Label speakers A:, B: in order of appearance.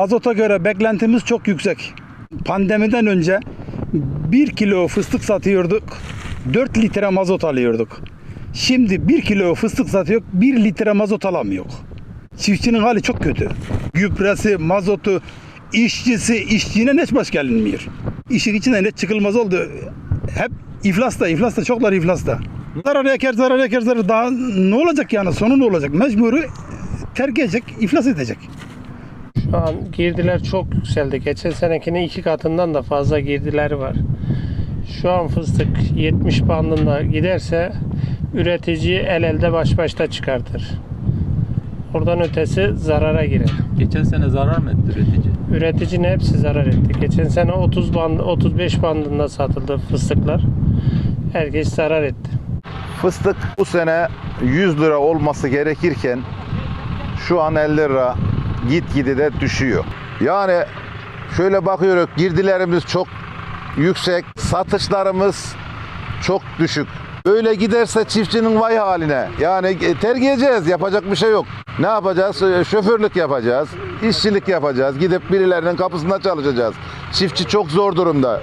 A: Azota göre beklentimiz çok yüksek. Pandemiden önce 1 kilo fıstık satıyorduk. 4 litre mazot alıyorduk. Şimdi 1 kilo fıstık satıyor, 1 litre mazot alamıyor. Çiftçinin hali çok kötü. Gübresi, mazotu, işçisi, işçine hiç baş gelinmiyor. İşin içinden hiç çıkılmaz oldu. Hep iflasta, iflasta, çoklar iflasta. Zarar eker, zarar eker, zarar. Daha ne olacak yani? Sonu ne olacak? Mecburi terk edecek, iflas edecek.
B: Şu an girdiler çok yükseldi. Geçen senekinin iki katından da fazla girdileri var. Şu an fıstık 70 bandında giderse üretici el elde baş başta çıkartır. Oradan ötesi zarara girer.
C: Geçen sene zarar mı etti üretici?
B: Üreticinin hepsi zarar etti. Geçen sene 30 band, 35 bandında satıldı fıstıklar. Herkes zarar etti.
D: Fıstık bu sene 100 lira olması gerekirken şu an 50 lira gitgide de düşüyor. Yani şöyle bakıyoruz girdilerimiz çok yüksek, satışlarımız çok düşük. Böyle giderse çiftçinin vay haline. Yani e, terk yapacak bir şey yok. Ne yapacağız? E, Şoförlük yapacağız, işçilik yapacağız. Gidip birilerinin kapısında çalışacağız. Çiftçi çok zor durumda.